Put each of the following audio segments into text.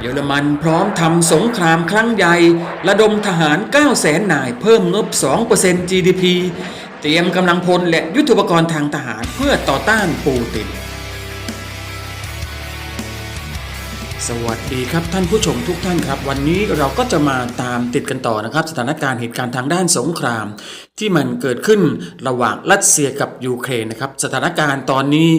เยอรมันพร้อมทำสงครามครั้งใหญ่ ระดมทหาร 9 แสนนายเพิ่มงบ 2% GDP เตรียมกำลังพลและยุทธปกรณ์ทางทหารเพื่อต่อต้านปูติน สวัสดีครับท่านผู้ชมทุกท่านครับ วันนี้เราก็จะมาตามติดกันต่อนะครับ สถานการณ์เหตุการณ์ทางด้านสงคราม ที่มันเกิดขึ้นระหว่างรัสเซียกับยูเครนนะครับ สถานการณ์ตอนนี้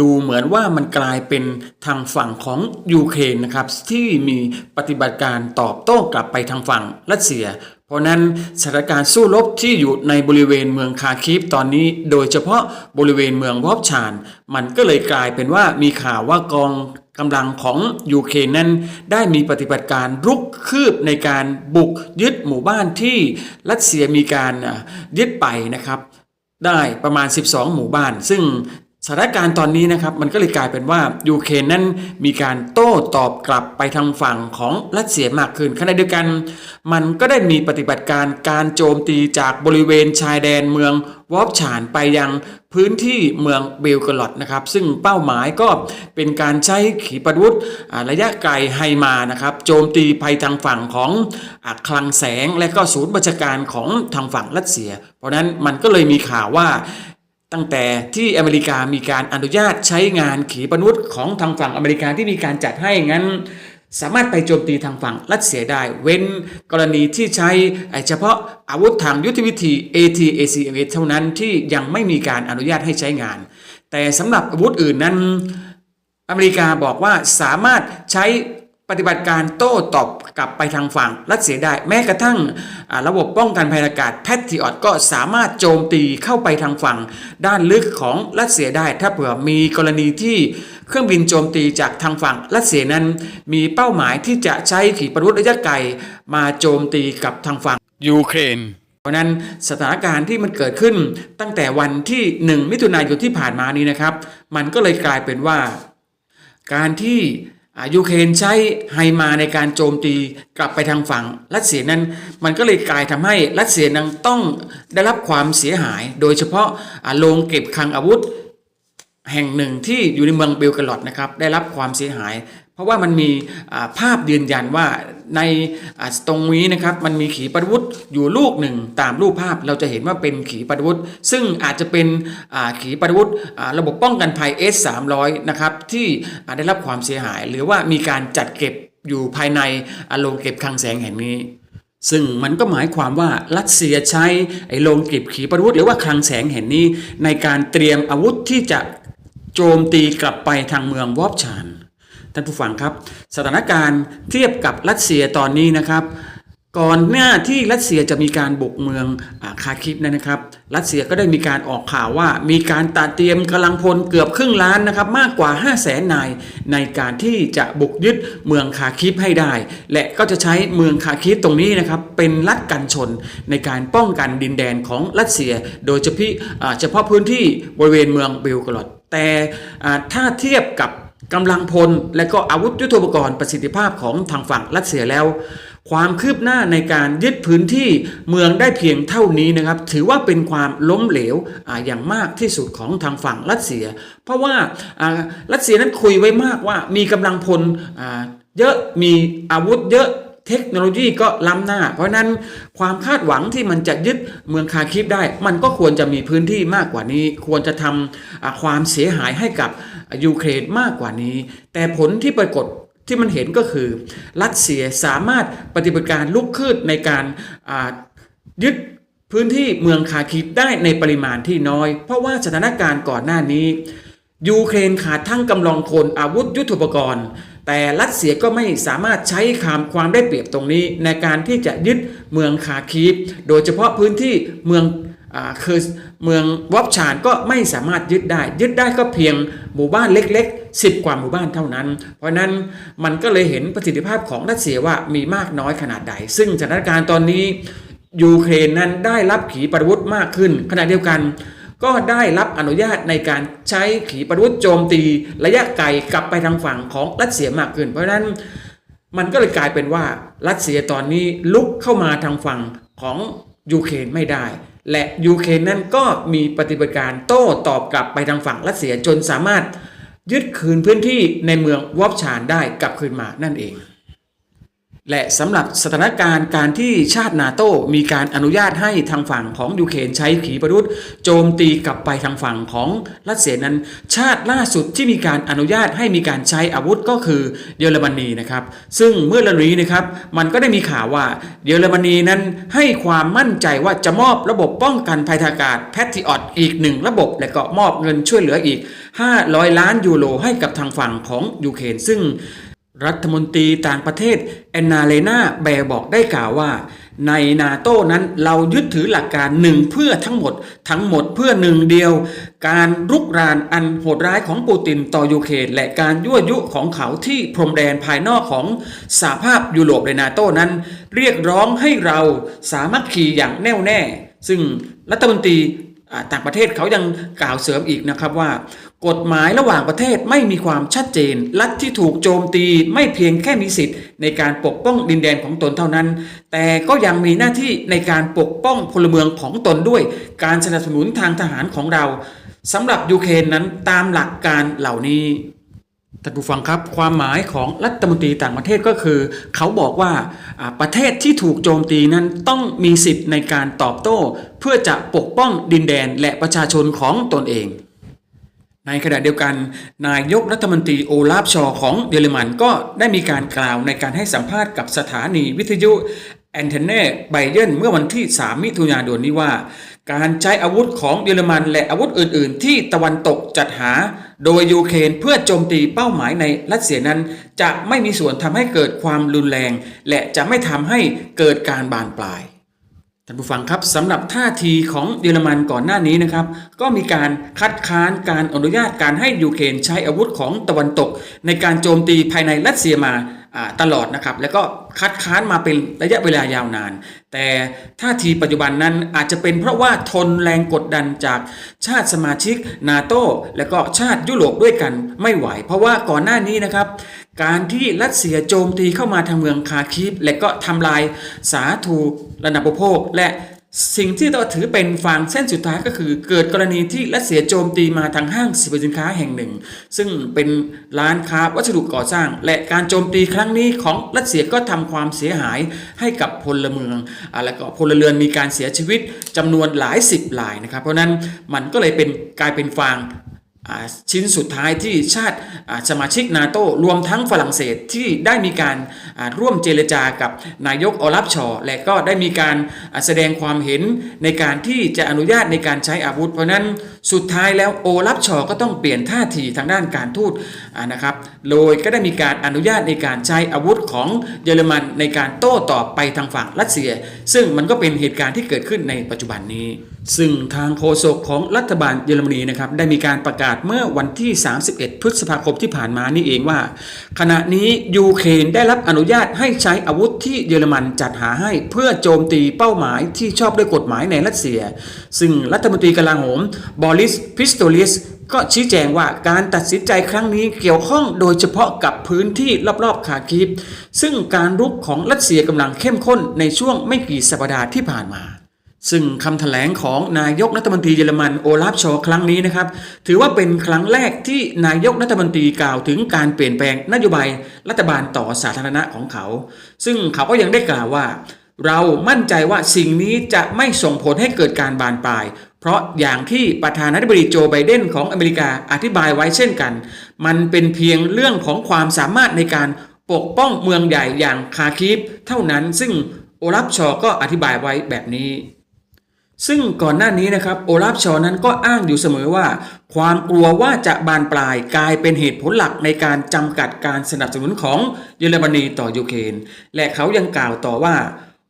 ดูเหมือนว่ามันกลายเป็นทางฝั่งของยูเครนนะครับที่มีปฏิบัติการตอบโต้กลับไปทางฝั่งรัสเซีย ราะนั้นสถานการณ์สู้รบที่อยู่ในบริเวณเมืองคาคีฟตอนนี้ โดยเฉพาะบริเวณเมืองวอบชาน มันก็เลยกลายเป็นว่ามีข่าวว่ากองกำลังของยูเครนนั้น ได้มีปฏิบัติการรุกคืบในการบุกยึดหมู่บ้านที่รัสเซียมีการยึดไปนะครับ ได้ประมาณ 12 หมู่บ้าน ซึ่ง สถานการณ์ตอนนี้นะครับมันก็เลยกลายเป็นว่ายูเครนนั้นมีการโต้ตอบกลับไปทางฝั่งของรัสเซียมากขึ้นขณะเดียวกัน มันก็ได้มีปฏิบัติการการโจมตีจากบริเวณชายแดนเมืองวอบฉานไปยังพื้นที่เมืองเบลกรอดนะครับ ซึ่งเป้าหมายก็เป็นการใช้ขีปนาวุธระยะไกลไฮมานะครับโจมตีไปทางฝั่งของอคลังแสงและก็ศูนย์บัญชาการของทางฝั่งรัสเซีย เพราะนั้นมันก็เลยมีข่าวว่า ตั้งแต่ที่อเมริกามีการอนุญาตใช้งานขีปนาวุธของทางฝั่งอเมริกาที่มีการจัดให้งั้น สามารถไปโจมตีทางฝั่งรัสเซียได้ เว้นกรณีที่ใช้เฉพาะอาวุธทางยุทธวิธี ATACMS เท่านั้นที่ยังไม่มีการอนุญาตให้ใช้งาน แต่สำหรับอาวุธอื่นนั้น อเมริกาบอกว่าสามารถใช้ ปฏิบัติการโต้ตอบกลับไปทางฝั่งรัสเซียได้ แม้กระทั่งอ่าระบบป้องกันภัยอากาศแพทริออตก็สามารถโจมตีเข้าไปทางฝั่ง ด้านลึกของรัสเซียได้ ถ้าเผื่อมีกรณีที่เครื่องบินโจมตีจากทางฝั่งรัสเซียนั้น มีเป้าหมายที่จะใช้ขีปนาวุธระยะไกลมาโจมตีกับทางฝั่งยูเครนเพราะนั้นสถานการณ์ที่มันเกิดขึ้นตั้งแต่วันที่ 1 มิถุนายนที่ผ่านมานี้นะครับ มันก็เลยกลายเป็นว่า การที่อ่า ยูเครนใช้ไฮมาในการโจมตีกลับไปทางฝั่งรัสเซียนั้น มันก็เลยกลายทำให้รัสเซียนั้นต้องได้รับความเสียหาย โดยเฉพาะอ่าโรงเก็บคลังอาวุธแห่งหนึ่งที่อยู่ในเมืองเบลกรอดนะครับได้รับความเสียหาย เพราะว่ามันมีภาพยืนยันว่าในตรงนี้นะครับมันมีขีปนาวุธอยู่ลูกหนึ่งตามรูปภาพเราจะเห็นว่าเป็นขีปนาวุธ ซึ่งอาจจะเป็นขีปนาวุธระบบป้องกันภัย S 3 0 0 นะครับที่ได้รับความเสียหาย หรือว่ามีการจัดเก็บอยู่ภายในโรงเก็บคลังแสงแห่งนี้ซึ่งมันก็หมายความว่ารัสเซียใช้ไอ้โรงเก็บขีปนาวุธหรือว่าคลังแสงแห่งนี้ ในการเตรียมอาวุธที่จะโจมตีกลับไปทางเมืองวอบชาน ท่านผู้ฟังครับ สถานการณ์เทียบกับรัสเซียตอนนี้นะครับ ก่อนหน้าที่รัสเซียจะมีการบุกเมืองอาคาคิฟนั้นนะครับ รัสเซียก็ได้มีการออกข่าวว่า มีการตัดเตรียมกำลังพลเกือบครึ่งล้านนะครับ มากกว่า 5 0 0แสนนายในการที่จะบุกยึดเมืองคาคิฟให้ได้ และก็จะใช้เมืองคาคิฟตรงนี้นะครับเป็นลัดกันชนในการป้องกันดินแดนของรัสเซีย โดยเฉพาะเฉพาะพื้นที่บริเวณเมืองเบลกรอดแต่ถ้าเทียบกับ กำลังพลและก็อาวุธยุทโธปกรณ์ประสิทธิภาพของทางฝั่งรัสเซียแล้ว ความคืบหน้าในการยึดพื้นที่เมืองได้เพียงเท่านี้นะครับ ถือว่าเป็นความล้มเหลวออย่างมากที่สุดของทางฝั่งรัสเซีย เพราะว่ารัสเซียนั้นคุยไว้มากว่ามีกำลังพลเยอะมีอาวุธเยอะเทคโนโลยีก็ล้ำหน้า เพราะนั้นความคาดหวังที่มันจะยึดเมืองคาคิฟได้ มันก็ควรจะมีพื้นที่มากกว่านี้ ควรจะทำความเสียหายให้กับ ยูเครนมากกว่านี้ แต่ผลที่ปรากฏที่มันเห็นก็คือ รัสเซียสามารถปฏิบัติการลุกคืบในการยึดพื้นที่เมืองคาคิฟได้ในปริมาณที่น้อย เพราะว่าสถานการณ์ก่อนหน้านี้ ยูเครนขาดทั้งกำลังคนอาวุธยุทโธปกรณ์ แต่รัสเซียก็ไม่สามารถใช้คามความได้เปรียบตรงนี้ ในการที่จะยึดเมืองคาคีฟโดยเฉพาะพื้นที่เมือง คือเมืองวอบชานก็ไม่สามารถยึดได้ ยึดได้ก็เพียงหมู่บ้านเล็ก ๆ 10 กว่าหมู่บ้านเท่านั้น เพราะนั้นมันก็เลยเห็นประสิทธิภาพของรัสเซียว่ามีมากน้อยขนาดใด ซึ่งสถานการณ์ตอนนี้ยูเครนนั้นได้รับขีปนาวุธมากขึ้น ขณะเดียวกัน ก็ได้รับอนุญาตในการใช้ขีปนาวุธโจมตีระยะไกลกลับไปทางฝั่งของรัสเซียมากขึ้น เพราะนั้นมันก็เลยกลายเป็นว่ารัสเซียตอนนี้ลุกเข้ามาทางฝั่งของยูเครนไม่ได้ และยูเครนนั่นก็มีปฏิบัติการโต้ตอบกลับไปทางฝั่งรัสเซียจนสามารถยึดคืนพื้นที่ในเมืองวอบชานได้กลับคืนมานั่นเอง และสำหรับสถานการณ์การที่ชาตินาโต้มีการอนุญาตให้ทางฝั่งของยูเครนใช้ขีปนาวุธโจมตีกลับไปทางฝั่งของรัสเซียนั้น ชาติล่าสุดที่มีการอนุญาตให้มีการใช้อาวุธก็คือเยอรมนีนะครับซึ่งเมื่อเร็วนี้นะครับมันก็ได้มีข่าวว่าเยอรมนีนั้นให้ความมั่นใจว่าจะมอบระบบป้องกันภัยทางอากาศแพทริออตอีกหนึ่งระบบ และก็มอบเงินช่วยเหลืออีก 500 ล้านยูโรให้กับทางฝั่งของยูเครนซึ่ง รัฐมนตรีต่างประเทศแอนนาเลนาแบร์บอกได้กล่าวว่า ในนาโต้นั้นเรายึดถือหลักการหนึ่งเพื่อทั้งหมด ทั้งหมดเพื่อหนึ่งเดียว การรุกรานอันโหดร้ายของปูตินต่อยูเครนและการยั่วยุของเขาที่พรมแดนภายนอกของสหภาพยุโรปในนาโต้นั้น เรียกร้องให้เราสามัคคีอย่างแน่วแน่ ซึ่งรัฐมนตรี ต่างประเทศเขายังกล่าวเสริมอีกนะครับว่า กฎหมายระหว่างประเทศไม่มีความชัดเจน รัฐที่ถูกโจมตีไม่เพียงแค่มีสิทธิ์ในการปกป้องดินแดนของตนเท่านั้น แต่ก็ยังมีหน้าที่ในการปกป้องพลเมืองของตนด้วย การสนับสนุนทางทหารของเราสำหรับยูเครนนั้นตามหลักการเหล่านี้ ท่านผู้ฟังครับความหมายของรัฐมนตรีต่างประเทศก็คือ เขาบอกว่าประเทศที่ถูกโจมตีนั้นต้องมีสิทธิ์ในการตอบโต้ เพื่อจะปกป้องดินแดนและประชาชนของตนเอง ในขณะเดียวกัน นายกรัฐมนตรีโอลาฟชอของเยอรมันก็ได้มีการกล่าวในการให้สัมภาษณ์กับสถานีวิทยุแอนเทเน่ไบเยนเมื่อวันที่ 3 มิถุนายนนี้ว่า การใช้อาวุธของเยอรมันและอาวุธอื่น ๆ ที่ตะวันตกจัดหา โดยยูเครนเพื่อโจมตีเป้าหมายในรัสเซียนั้น จะไม่มีส่วนทำให้เกิดความรุนแรง และจะไม่ทำให้เกิดการบานปลายท่านผู้ฟังครับสำหรับท่าทีของเยอรมันก่อนหน้านี้นะครับ ก็มีการคัดค้านการอนุญาตการให้ยูเครนใช้อาวุธของตะวันตก ในการโจมตีภายในรัสเซียมาอ่า ตลอดนะครับ แล้วก็คัดค้านมาเป็นระยะเวลายาวนาน แต่ท่าทีปัจจุบันนั้นอาจจะเป็นเพราะว่าทนแรงกดดันจากชาติสมาชิกนาโตและก็ชาติยุโรปด้วยกันไม่ไหว เพราะว่าก่อนหน้านี้นะครับ การที่รัสเซียโจมตีเข้ามาทางเมืองคาคีฟและก็ทำลายสาธารณปโภคและ สิ่งที่เราถือเป็นฟางเส้นสุดท้ายก็คือ เกิดกรณีที่รัสเซียโจมตีมาทางห้างสรรพสินค้าแห่งหนึ่ง ซึ่งเป็นร้านค้าวัสดุก่อสร้าง และการโจมตีครั้งนี้ของรัสเซียก็ทำความเสียหายให้กับพลเมืองอและก็พลเรือนมีการเสียชีวิตจำนวนหลายสิบรายนะครับ เพราะนั้นมันก็เลยเป็นกลายเป็นฟาง ชิ้นสุดท้ายที่ชาติสมาชิกนาโตรวมทั้งฝรั่งเศสที่ได้มีการร่วมเจรจากับนายกออลัฟชอและก็ได้มีการแสดงความเห็นในการที่จะอนุญาตในการใช้อาวุธ เพราะนั้น สุดท้ายแล้วโอลาฟชอร์ก็ต้องเปลี่ยนท่าทีทางด้านการทูตนะครับ โดยก็ได้มีการอนุญาตในการใช้อาวุธของเยอรมันในการโต้ตอบไปทางฝั่งรัสเซีย ซึ่งมันก็เป็นเหตุการณ์ที่เกิดขึ้นในปัจจุบันนี้ ซึ่งทางโฆษกของรัฐบาลเยอรมนีนะครับได้มีการประกาศเมื่อวันที่ 31 พฤษภาคมที่ผ่านมานี่เองว่า ขณะนี้ยูเครนได้รับอนุญาตให้ใช้อาวุธที่เยอรมันจัดหาให้เพื่อโจมตีเป้าหมายที่ชอบด้วยกฎหมายในรัสเซีย ซึ่งรัฐมนตรีกลาโหมบอริสพิสโตลิสก็ชี้แจงว่าการตัดสินใจครั้งนี้เกี่ยวข้องโดยเฉพาะกับพื้นที่รอบๆคาคีฟซึ่งการรุกของรัสเซียกำลังเข้มข้นในช่วงไม่กี่สัปดาห์ที่ผ่านมา ซึ่งคำแถลงของนายกรัฐมนตรีเยอรมันโอลาฟชอครั้งนี้นะครับ ถือว่าเป็นครั้งแรกที่นายกรัฐมนตรีกล่าวถึงการเปลี่ยนแปลงนโยบายรัฐบาลต่อสาธารณะของเขา ซึ่งเขาก็ยังได้กล่าวว่าเรามั่นใจว่าสิ่งนี้จะไม่ส่งผลให้เกิดการบานปลาย เพราะอย่างที่ประธานาธิบดีโจไบเดนของอเมริกาอธิบายไว้เช่นกัน มันเป็นเพียงเรื่องของความสามารถในการปกป้องเมืองใหญ่อย่างคาคีฟเท่านั้น ซึ่งโอลาฟชอก็อธิบายไว้แบบนี้ ซึ่งก่อนหน้านี้นะครับโอลาฟชอนั้นก็อ้างอยู่เสมอว่า ความกลัวว่าจะบานปลายกลายเป็นเหตุผลหลักในการจำกัดการสนับสนุนของเยอรมนีต่อยูเครนและเขายังกล่าวต่อว่า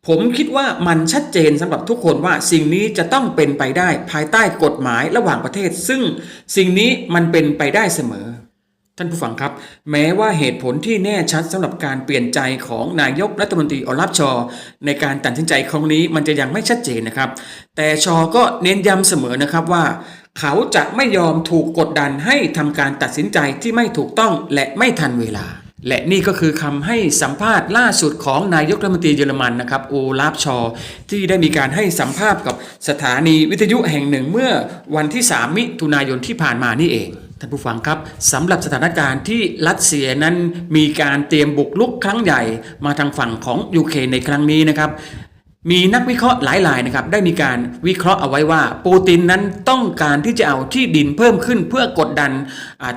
ผมคิดว่ามันชัดเจนสำหรับทุกคนว่าสิ่งนี้จะต้องเป็นไปได้ภายใต้กฎหมายระหว่างประเทศ ซึ่งสิ่งนี้มันเป็นไปได้เสมอ ท่านผู้ฟังครับ แม้ว่าเหตุผลที่แน่ชัดสำหรับการเปลี่ยนใจของนายกรัฐมนตรีอลาฟชอ ในการตัดสินใจครั้งนี้มันจะยังไม่ชัดเจนนะครับ แต่ชอก็เน้นย้ำเสมอนะครับว่า เขาจะไม่ยอมถูกกดดันให้ทำการตัดสินใจที่ไม่ถูกต้องและไม่ทันเวลา และนี่ก็คือคำให้สัมภาษณ์ล่าสุดของนายกรัฐมนตรีเยอรมันนะครับโอลาฟชอ ที่ได้มีการให้สัมภาษณ์กับสถานีวิทยุแห่งหนึ่งเมื่อวันที่ 3 มิถุนายนที่ผ่านมานี่เองท่านผู้ฟังครับสำหรับสถานการณ์ที่รัสเซียนั้นมีการเตรียมบุกลุกครั้งใหญ่มาทางฝั่งของยูเครนในครั้งนี้นะครับ มีนักวิเคราะห์หลายรายนะครับได้มีการวิเคราะห์เอาไว้ว่า ปูตินนั้นต้องการที่จะเอาที่ดินเพิ่มขึ้นเพื่อกดดัน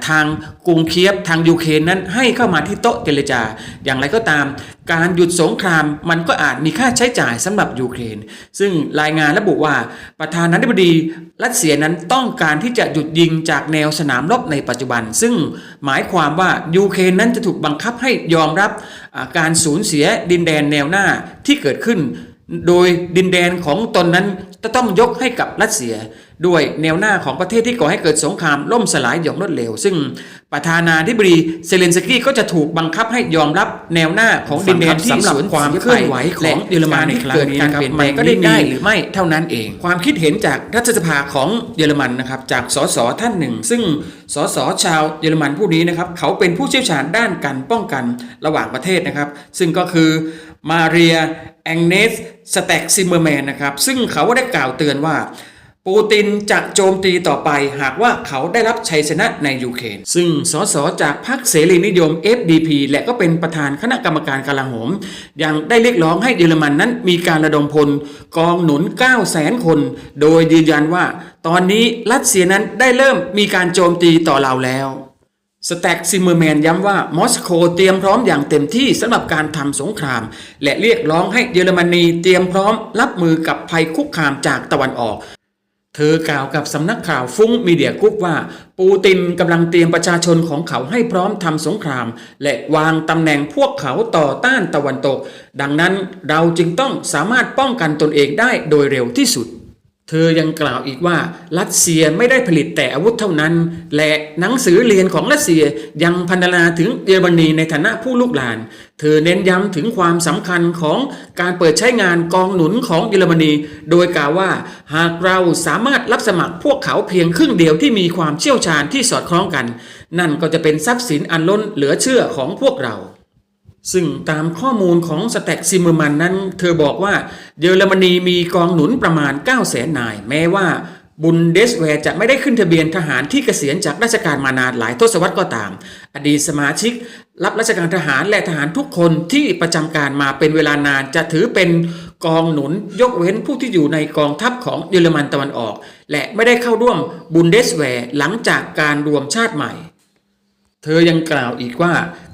ทางกรุงเคียฟทางยูเครนนั้นให้เข้ามาที่โต๊ะเจรจา อย่างไรก็ตาม การหยุดสงครามมันก็อาจมีค่าใช้จ่ายสำหรับยูเครน ซึ่งรายงานระบุว่าประธานาธิบดีรัสเซียนั้นต้องการที่จะหยุดยิงจากแนวสนามรบในปัจจุบัน ซึ่งหมายความว่ายูเครนนั้นจะถูกบังคับให้ยอมรับการสูญเสียดินแดนแนวหน้าที่เกิดขึ้น โดยดินแดนของตนนั้นจะต้องยกให้กับรัสเซีย ด้วยแนวหน้าของประเทศที่ก่อให้เกิดสงครามล่มสลายอย่างรวดเร็ว ซึ่งประธานาธิบดีเซเลนสกี้ก็จะถูกบังคับให้ยอมรับแนวหน้าของดินแดนที่สูญความเคลื่อนไหวของเยอรมันในครั้งนี้นะครับมันก็ได้ได้หรือไม่เท่านั้นเอง ความคิดเห็นจากรัฐสภาของเยอรมันนะครับจากสสท่านหนึ่ง ซึ่งสสชาวเยอรมันผู้นี้นะครับเขาเป็นผู้เชี่ยวชาญด้านการป้องกันระหว่างประเทศนะครับ ซึ่งก็คือ มาเรียแองเนสสแต็กซิมเมอร์แมนนะครับ ซึ่งเขาได้กล่าวเตือนว่า ปูตินจะโจมตีต่อไปหากว่าเขาได้รับชัยชนะในยูเครนซึ่งสสจากพรรคเสรีนิยม FDP และก็เป็นประธานคณะกรรมการกลาโหม ยังได้เรียกร้องให้เยอรมันนั้นมีการระดมพลกองหนุน 9 0 0 0 0 0คน โดยยืนยันว่า ตอนนี้รัสเซียนั้นได้เริ่มมีการโจมตีต่อเราแล้ว สแต็กซิมเมอร์แมนย้ำว่ามอสโกเตรียมพร้อมอย่างเต็มที่สำหรับการทำสงคราม และเรียกร้องให้เยอรมนีเตรียมพร้อมรับมือกับภัยคุกคามจากตะวันออก เธอกล่าวกับสำนักข่าวฟุ้งมีเดียกุ๊ปว่า ปูตินกำลังเตรียมประชาชนของเขาให้พร้อมทำสงคราม และวางตำแหน่งพวกเขาต่อต้านตะวันตก ดังนั้นเราจึงต้องสามารถป้องกันตนเองได้โดยเร็วที่สุด เธอยังกล่าวอีกว่ารัสเซียไม่ได้ผลิตแต่อาวุธเท่านั้น และหนังสือเรียนของรัสเซียยังพันธนาถึงเยอรมนีในฐานะผู้ลูกหลาน เธอเน้นย้ำถึงความสำคัญของการเปิดใช้งานกองหนุนของเยอรมนี โดยกล่าวว่า หากเราสามารถรับสมัครพวกเขาเพียงครึ่งเดียวที่มีความเชี่ยวชาญที่สอดคล้องกัน นั่นก็จะเป็นทรัพย์สินอันล้นเหลือเชื่อของพวกเรา ซึ่งตามข้อมูลของสแต็กซิมเมอร์มันนั้น เธอบอกว่าเยอรมนีมีกองหนุนประมาณ 9 0 0 0 0 0นาย แม้ว่าบุนเดสแวร์จะไม่ได้ขึ้นทะเบียนทหารที่เกษียณจากราชการมานานหลายทศวรรษก็ตาม อดีตสมาชิก รับราชการทหารและทหารทุกคนที่ประจำการมาเป็นเวลานานจะถือเป็นกองหนุนยกเว้นผู้ที่อยู่ในกองทัพของเยอรมันตะวันออก และไม่ได้เข้าร่วมบุนเดสแวร์หลังจากการรวมชาติใหม่ เธอยังกล่าวอีกว่า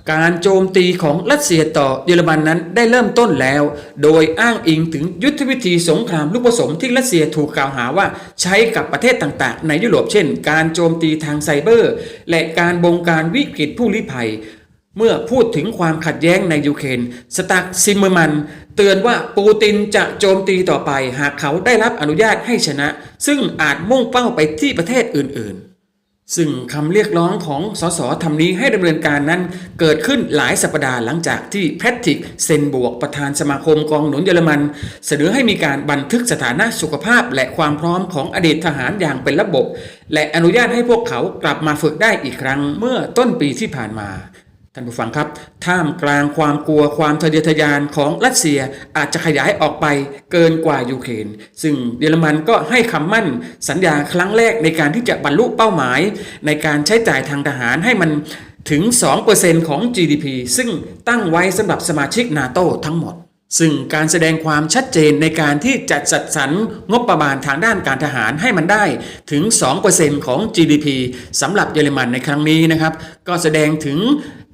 การโจมตีของรัสเซียต่อเยอรมันนั้นได้เริ่มต้นแล้ว โดยอ้างอิงถึงยุทธวิธีสงครามลูกผสมที่รัสเซียถูกกล่าวหาว่าใช้กับประเทศต่างๆ ในยุโรปเช่น การโจมตีทางไซเบอร์ และการบงการวิกฤตผู้ลี้ภัย เมื่อพูดถึงความขัดแย้งในยูเครนสตักซิมเมอร์มัน เตือนว่าปูตินจะโจมตีต่อไปหากเขาได้รับอนุญาตให้ชนะ ซึ่งอาจมุ่งเป้าไปที่ประเทศอื่นๆ ซึ่งคำเรียกร้องของสสทำนี้ให้ดำเนินการนั้น เกิดขึ้นหลายสัปดาห์หลังจากที่แพทริกเซนบวกประธานสมาคมกองหนุนเยอรมัน เสนอให้มีการบันทึกสถานะสุขภาพและความพร้อมของอดีตทหารอย่างเป็นระบบ และอนุญาตให้พวกเขากลับมาฝึกได้อีกครั้งเมื่อต้นปีที่ผ่านมา ท่านผู้ฟังครับ ท่ามกลางความกลัวความทะเยอทะยานของรัสเซียอาจจะขยายออกไปเกินกว่ายูเครน ซึ่งเยอรมันก็ให้คำมั่นสัญญาครั้งแรกในการที่จะบรรลุเป้าหมาย ในการใช้จ่ายทางทหารให้มันถึง 2%ของ GDP ซึ่งตั้งไว้สำหรับสมาชิกนาโตทั้งหมด ซึ่งการแสดงความชัดเจนในการที่จัดสรรงบประมาณทางด้านการทหารให้มันได้ถึง 2%ของ GDP สำหรับเยอรมันในครั้งนี้นะครับ ก็แสดงถึง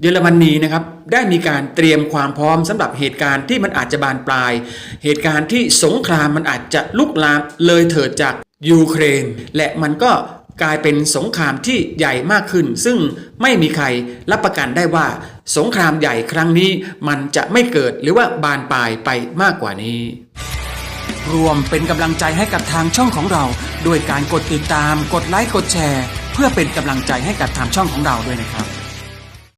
เยอรมนีนะครับได้มีการเตรียมความพร้อมสำหรับเหตุการณ์ที่มันอาจจะบานปลาย เหตุการณ์ที่สงครามมันอาจจะลุกลามเลยเถิดจากยูเครน และมันก็ กลายเป็นสงครามที่ใหญ่มากขึ้น ซึ่งไม่มีใครรับประกันได้ว่า สงครามใหญ่ครั้งนี้มันจะไม่เกิดหรือว่าบานปลายไปมากกว่านี้ รวมเป็นกำลังใจให้กับทางช่องของเรา ด้วยการกดติดตาม กดไลค์กดแชร์ เพื่อเป็นกำลังใจให้กับทางช่องของเราด้วยนะครับ